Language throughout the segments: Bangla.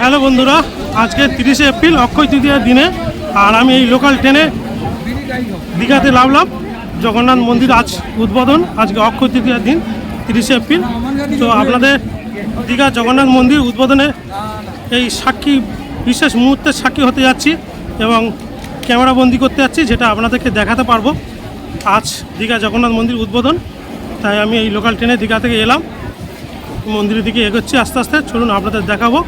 হ্যালো বন্ধুরা, আজকে তিরিশে এপ্রিল, অক্ষয় তৃতীয়ার দিনে, আর আমি এই লোকাল ট্রেনে দীঘাতে নামলাম। জগন্নাথ মন্দির আজ উদ্বোধন, আজকে অক্ষয় তৃতীয়ার দিন, তিরিশে এপ্রিল। তো আপনাদের দীঘা জগন্নাথ মন্দির উদ্বোধনে এই সাক্ষী, বিশেষ মুহূর্তের সাক্ষী হতে যাচ্ছি এবং ক্যামেরা বন্দি করতে যাচ্ছি, যেটা আপনাদেরকে দেখাতে পারব। আজ দীঘা জগন্নাথ মন্দির উদ্বোধন, তাই আমি এই লোকাল ট্রেনে দীঘা থেকে এলাম। মন্দিরের দিকে এগোচ্ছি আস্তে আস্তে, চলুন আপনাদের দেখাবো।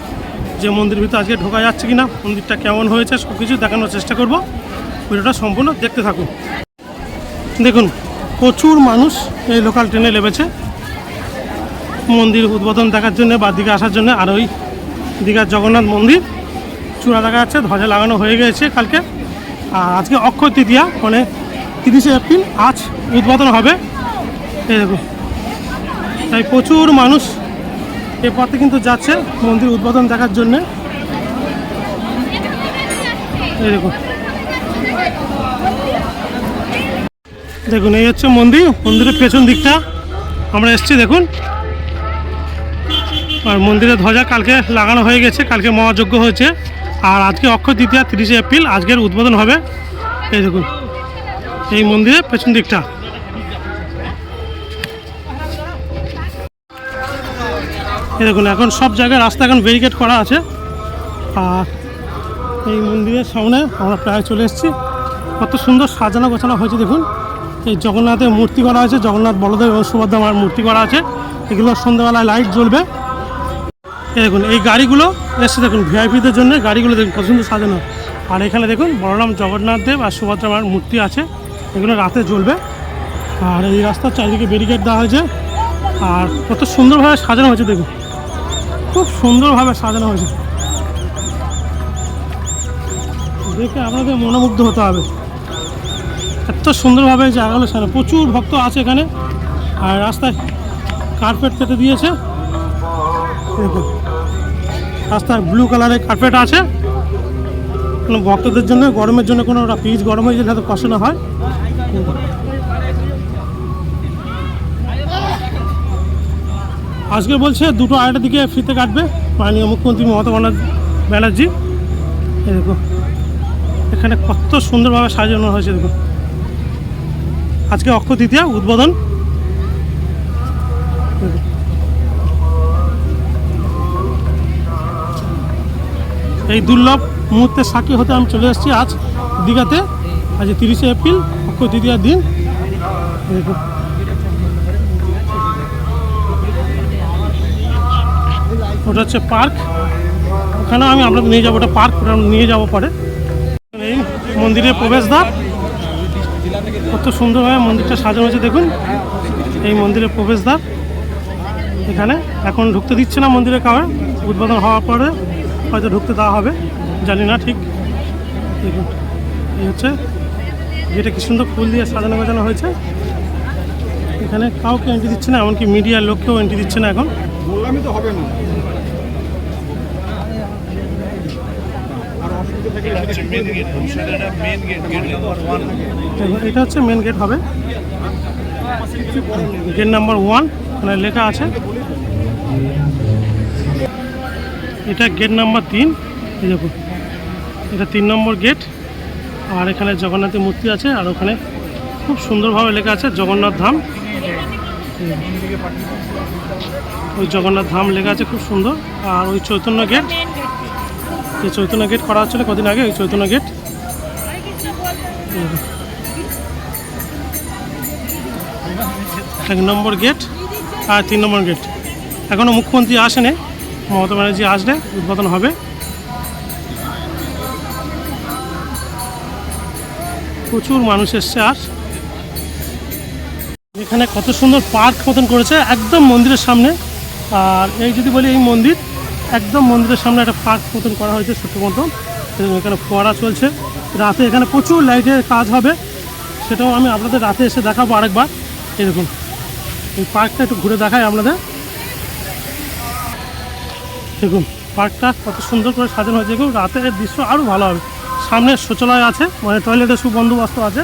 যে মন্দিরের ভিতরে আজকে ঢোকা যাচ্ছে কিনা, মন্দিরটা কেমন হয়েছে সব কিছু দেখানোর চেষ্টা করব। ভিডিওটা সম্পূর্ণ দেখতে থাকুন। দেখুন, প্রচুর মানুষ এই লোকাল ট্রেনে নেমেছে। মন্দির উদ্বোধন দেখার জন্য বা দিকে আসার জন্য আর ওই দীঘার জগন্নাথ মন্দির, চূড়া দেখা যাচ্ছে ধ্বজা লাগানো হয়ে গেছে কালকে। আর আজকে অক্ষয় তৃতীয়া মানে তিরিশে এপ্রিল আজ উদ্বোধন হবে। এই দেখুন, তাই প্রচুর মানুষ এ পথে কিন্তু যাচ্ছে মন্দির উদ্বোধন দেখার জন্য। এই দেখুন। এই হচ্ছে মন্দির, মন্দিরের পেছন দিকটা। আমরা এসছি, দেখুন। আর মন্দিরের ধ্বজা কালকে লাগানো হয়ে গেছে, কালকে মহাযজ্ঞ হয়েছে। আর আজকে অক্ষয় তৃতীয়া, তিরিশে এপ্রিল, আজকের উদ্বোধন হবে। এই দেখুন, এই মন্দিরের পেছন দিকটা। দেখুন, এখন সব জায়গায় রাস্তা এখন ব্যারিকেড করা আছে। আর এই মন্দিরের সামনে আমরা প্রায় চলে এসেছি। কত সুন্দর সাজানো গোছানো হয়েছে, দেখুন। এই জগন্নাথের মূর্তি করা আছে, জগন্নাথ বলদেব এবং সুভদ্রা মার মূর্তি করা আছে। এগুলো সন্ধ্যাবেলায় লাইট জ্বলবে। এই দেখুন, এই গাড়িগুলো এসছে, দেখুন ভিআইপিদের জন্য। গাড়িগুলো দেখুন, কত সুন্দর সাজানো। আর এখানে দেখুন, বলরাম জগন্নাথ দেব আর সুভদ্রা মার মূর্তি আছে। এগুলো রাতে জ্বলবে। আর এই রাস্তার চারিদিকে ব্যারিকেড দেওয়া হয়েছে। আর কত সুন্দরভাবে সাজানো হয়েছে, দেখুন। খুব সুন্দরভাবে সাজানো হয়েছে। দেখে আপনাদের মনোমুগ্ধ হতে হবে। এত সুন্দরভাবে জায়গাগুলো সাজানো। প্রচুর ভক্ত আছে এখানে। আর রাস্তায় কার্পেট পেতে দিয়েছে। দেখুন রাস্তায় ব্লু কালারের কার্পেট আছে। কোনো ভক্তদের জন্য, গরমের জন্য কোনো পিচ গরম হয়ে যাতে কষ্ট না হয়। আজকে বলছে দুটো আড়াইটার দিকে ফিতে কাটবে মাননীয় মুখ্যমন্ত্রী মমতা ব্যানার্জি। দেখো, এখানে কত সুন্দরভাবে সাজানো হয়েছে, দেখো। আজকে অক্ষয় তৃতীয়া, উদ্বোধন। এই দুর্লভ মুহূর্তে সাক্ষী হতে আমি চলে এসেছি আজ দীঘাতে, আজ তিরিশে এপ্রিল, অক্ষয় তৃতীয়ার দিন। ওটা হচ্ছে পার্ক। ওখানেও আমি আপনাদের নিয়ে যাব, ওটা পার্ক, ওটা নিয়ে যাব পরে। এই মন্দিরের প্রবেশদ্বার। কত সুন্দরভাবে মন্দিরটা সাজানো হয়েছে, দেখুন। এই মন্দিরের প্রবেশদ্বার। এখানে এখন ঢুকতে দিচ্ছে না মন্দিরে কাউকে। উদ্বোধন হওয়ার পরে হয়তো ঢুকতে দেওয়া হবে, জানি না ঠিক। দেখুন, এই হচ্ছে যেটা কি সুন্দর ফুল দিয়ে সাজানো গোছানো হয়েছে। এখানে কাউকে এন্ট্রি দিচ্ছে না, এমনকি মিডিয়ার লোককেও এন্ট্রি দিচ্ছে না এখন। হবে না। এটা হচ্ছে মেন গেট হবে। গেট নাম্বার ওয়ান মানে লেখা আছে। এটা গেট নাম্বার তিন এটা তিন নম্বর গেট আর এখানে জগন্নাথের মূর্তি আছে, আর ওখানে খুব সুন্দরভাবে লেখা আছে জগন্নাথ ধাম। ওই জগন্নাথ ধাম লেখা আছে খুব সুন্দর। আর ওই চৈতন্য গেট এই চৈতন্য গেট করা হচ্ছিল? কদিন আগে ওই চৈতন্য গেট? এক নম্বর গেট আর তিন নম্বর গেট। এখনও মুখ্যমন্ত্রী আসেনি। মমতা ব্যানার্জি আসলে উদ্বোধন হবে। প্রচুর মানুষ এসছে আর। এখানে কত সুন্দর পার্ক মতন করেছে, একদম মন্দিরের সামনে। আর এই যদি বলি এই মন্দির একদম মন্দিরের সামনে একটা পার্ক মতন করা হয়েছে ছোট্ট মতন। এখানে ফোয়ারা চলছে। রাতে এখানে প্রচুর লাইটের কাজ হবে। সেটাও আমি আপনাদের রাতে এসে দেখাবো আরেকবার। এরকম। এই পার্কটা একটু ঘুরে দেখাই আপনাদের। দেখুন, পার্কটা কত সুন্দর করে সাজানো হয়েছে। দেখুন, রাতের দৃশ্য আরও ভালো হবে। সামনে শৌচালয় আছে মানে টয়লেটের সুবন্দোবস্ত আছে।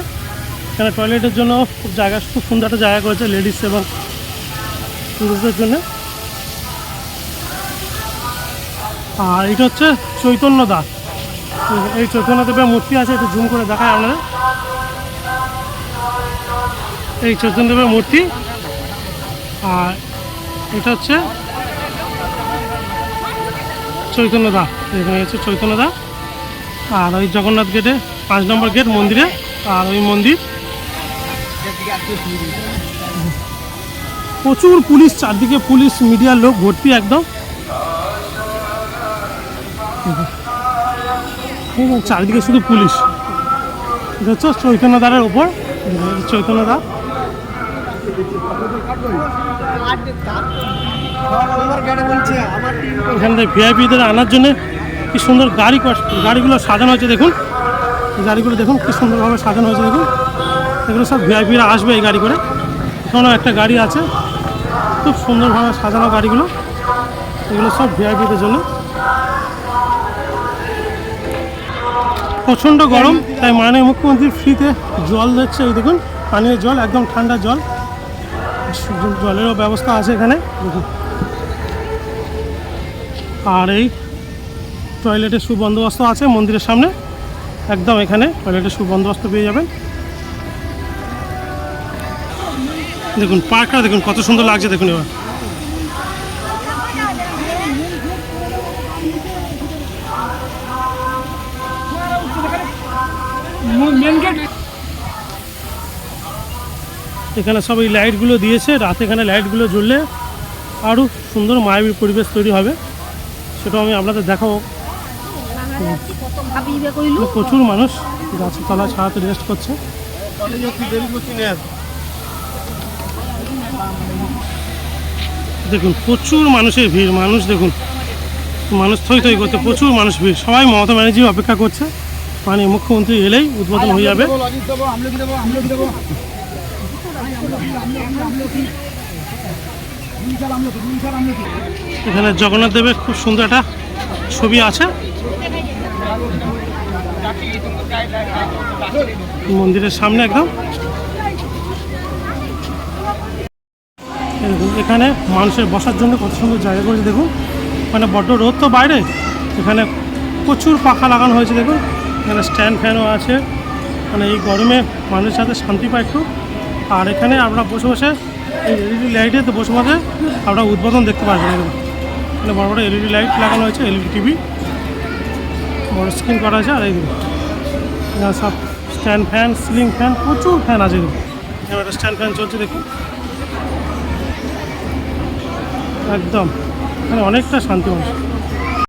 এখানে টয়লেটের জন্য খুব জায়গা, খুব সুন্দর একটা জায়গা করেছে লেডিস এবং পুরুষদের জন্য। আর এটা হচ্ছে চৈতন্য দাস। এই চৈতন্য দেবের মূর্তি আছে, একটু জুম করে দেখায় আপনাদের। এই চৈতন্য দেবের মূর্তি। আর এটা হচ্ছে চৈতন্য দা এখানে হচ্ছে চৈতন্য দা আর ওই জগন্নাথ গেটে, পাঁচ নম্বর গেট মন্দিরে। আর ওই মন্দির। প্রচুর পুলিশ, চারদিকে পুলিশ, মিডিয়ার লোক ভর্তি একদম। চারিদিকে শুধু পুলিশ। এটা হচ্ছে চৈতন্য দ্বারের ওপর চৈতন্য দ্বার এখান থেকে ভিআইপিদের আনার জন্য কি সুন্দর গাড়ি গাড়িগুলো সাজানো হয়েছে দেখুন। গাড়িগুলো দেখুন, কি সুন্দরভাবে সাজানো হয়েছে দেখুন। এগুলো সব ভিআইপিরা আসবে এই গাড়ি করে। এখানেও একটা গাড়ি আছে। খুব সুন্দরভাবে সাজানো গাড়িগুলো। এগুলো সব ভিআইপিদের জন্য। প্রচণ্ড গরম, তাই মাননীয় মুখ্যমন্ত্রী ফ্রিতে জল দিচ্ছে। এই দেখুন, পানীয় জল, একদম ঠান্ডা জল। জলেরও ব্যবস্থা আছে এখানে। আর এই টয়লেটের সুবন্দোবস্ত আছে মন্দিরের সামনে। একদম এখানে টয়লেটের সুবন্দোবস্ত পেয়ে যাবেন। দেখুন, পার্কটা দেখুন, কত সুন্দর লাগছে, দেখুন এবার। এখানে সব এই লাইটগুলো দিয়েছে। রাতে এখানে লাইটগুলো জ্বললে আরও সুন্দর মায়াবী পরিবেশ তৈরি হবে। সেটাও আমি আপনাদের দেখাবো। প্রচুর মানুষ গাছের তলা ছাড়াতে রেস্ট করছে। দেখুন প্রচুর মানুষের ভিড়। মানুষ দেখুন মানুষ থই থই করতে প্রচুর মানুষ ভিড়। সবাই মমতা ব্যানার্জি অপেক্ষা করছে। মানে মুখ্যমন্ত্রী এলেই উদ্বোধন হয়ে যাবে। এখানে জগন্নাথ দেবের খুব সুন্দর একটা ছবি আছে। মন্দিরের সামনে একদম। এখানে মানুষের বসার জন্য কত সুন্দর জায়গা করেছে, দেখুন। মানে বড্ড রোদ তো বাইরে। এখানে প্রচুর পাখা লাগানো হয়েছে, দেখুন। এখানে স্ট্যান্ড ফ্যানও আছে। মানে এই গরমে মানুষের সাথে শান্তি পায় একটু আর এখানে আমরা বসে বসে এই এলইডি লাইটে তো বসে বসে আমরা উদ্বোধন দেখতে পারবেন এরকম এখানে বড় বড় এলইডি লাইট লাগানো হয়েছে এলইডি টিভি বড় স্ক্রিন করা আছে, আর এই সব স্ট্যান্ড ফ্যান সিলিং ফ্যান প্রচুর ফ্যান আছে এবার একটা স্ট্যান্ড ফ্যান চলছে দেখুন। একদম। এখানে অনেকটা শান্তি মানুষ।